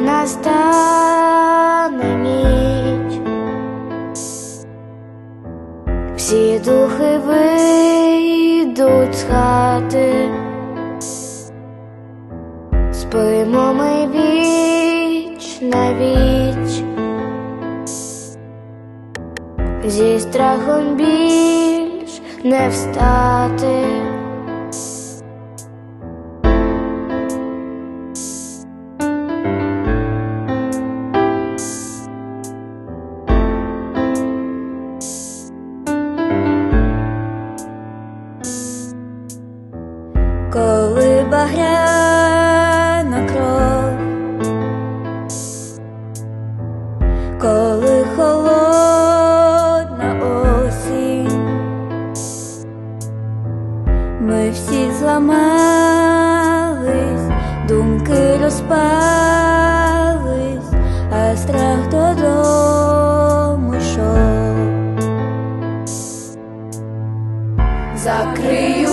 настане ніч, всі духи вийдуть з хати, спимо ми віч на віч, зі страхом більш не встати. Коли багряна кров, коли холодна осінь, ми всі зламались, думки розпались, а страх додому йшов. Закрию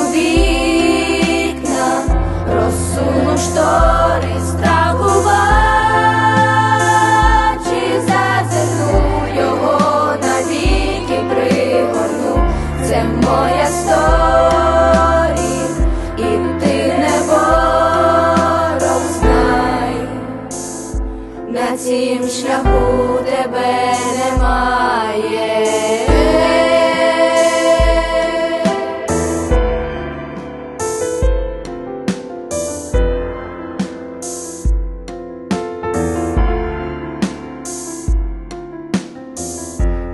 розсуну штори, страху в очі, зазирну його навіки пригорну. Це моя сторі, і ти не ворог знай. На цім шляху тебе немає.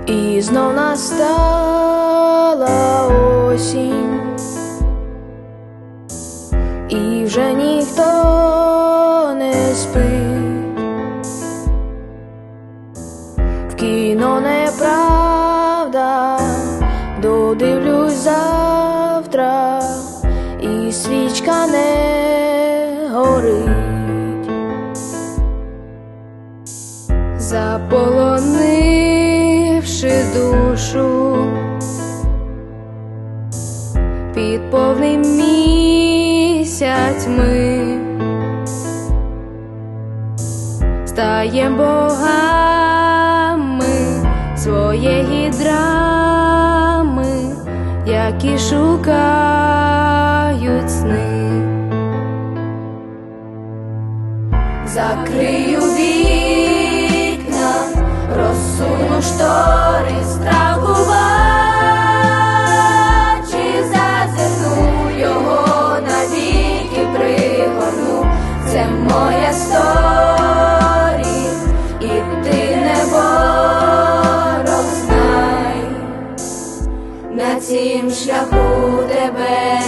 І знов настала осінь, і вже ніхто не спить, в кіно неправда, додивлюсь завтра, і свічка не горить. Заполонивши душу під повний місяць ми стаєм богами своєї драми, які шукають сни. Закрию вікна, розсуну штори, страху в очі, зазирну його навіки пригорну. Це моя сторі, і ти не ворог знай. На цім шляху тебе